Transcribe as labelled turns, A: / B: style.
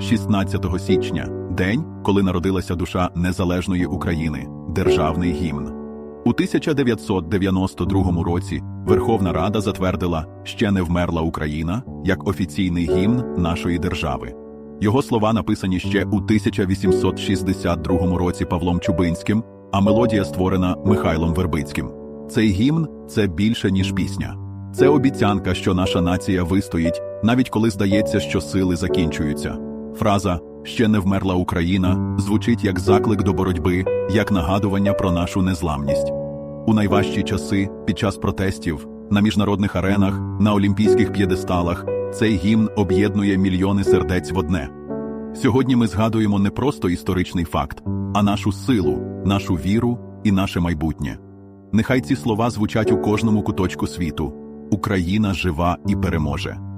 A: 16 січня, день, коли народилася душа незалежної України, державний гімн. У 1992 році Верховна Рада затвердила Ще не вмерла Україна як офіційний гімн нашої держави. Його слова написані ще у 1862 році Павлом Чубинським, а мелодія створена Михайлом Вербицьким. Цей гімн це більше, ніж пісня. Це обіцянка, що наша нація вистоїть, навіть коли здається, що сили закінчуються. Фраза Ще не вмерла Україна звучить як заклик до боротьби, як нагадування про нашу незламність. У найважчі часи, під час протестів, на міжнародних аренах, на олімпійських п'єдесталах, цей гімн об'єднує мільйони сердець в одне. Сьогодні ми згадуємо не просто історичний факт, а нашу силу, нашу віру і наше майбутнє. Нехай ці слова звучать у кожному куточку світу. Україна жива і переможе.